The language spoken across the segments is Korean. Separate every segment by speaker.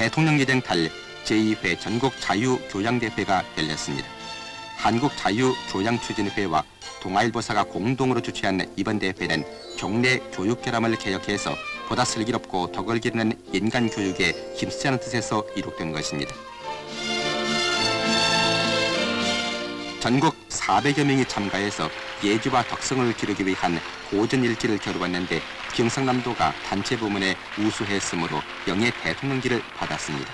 Speaker 1: 대통령예정 달 제2회 전국 자유교양대회가 열렸습니다. 한국자유교양추진회와 동아일보사가 공동으로 주최한 이번 대회는 경내 교육 결함을 개혁해서 보다 슬기롭고 덕을 기르는 인간 교육에 힘쓰자는 뜻에서 이룩된 것입니다. 전국 400여 명이 참가해서 예지와 덕성을 기르기 위한 고전 일지를 겨루었는데 경상남도가 단체 부문에 우수했으므로 영예 대통령기를 받았습니다.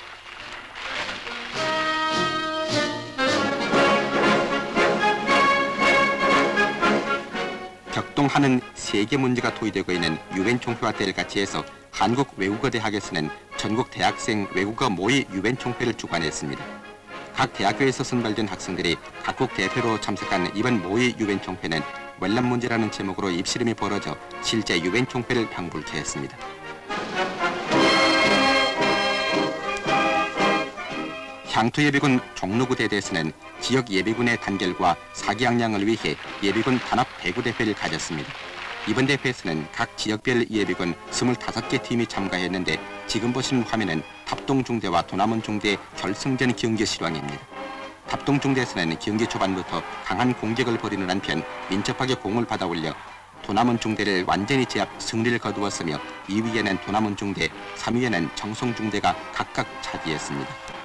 Speaker 1: 격동하는 세계 문제가 토의되고 있는 유엔 총회와 때를 같이 해서 한국 외국어 대학에서는 전국 대학생 외국어 모의 유엔 총회를 주관했습니다. 각 대학교에서 선발된 학생들이 각국 대표로 참석한 이번 모의 유엔 총회는 월남 문제라는 제목으로 입시름이 벌어져 실제 유엔 총회를 방불케 했습니다. 향토 예비군 종로구 대대에서는 지역 예비군의 단결과 사기양양을 위해 예비군 단합 배구 대회를 가졌습니다. 이번 대회에서는 각 지역별 예비군 25개 팀이 참가했는데 지금 보신 화면은 답동중대와 도남원 중대 결승전 경기 실황입니다. 답동중대에서는 경기 초반부터 강한 공격을 벌이는 한편 민첩하게 공을 받아 올려 도남원 중대를 완전히 제압 승리를 거두었으며 2위에는 도남원 중대, 3위에는 정성 중대가 각각 차지했습니다.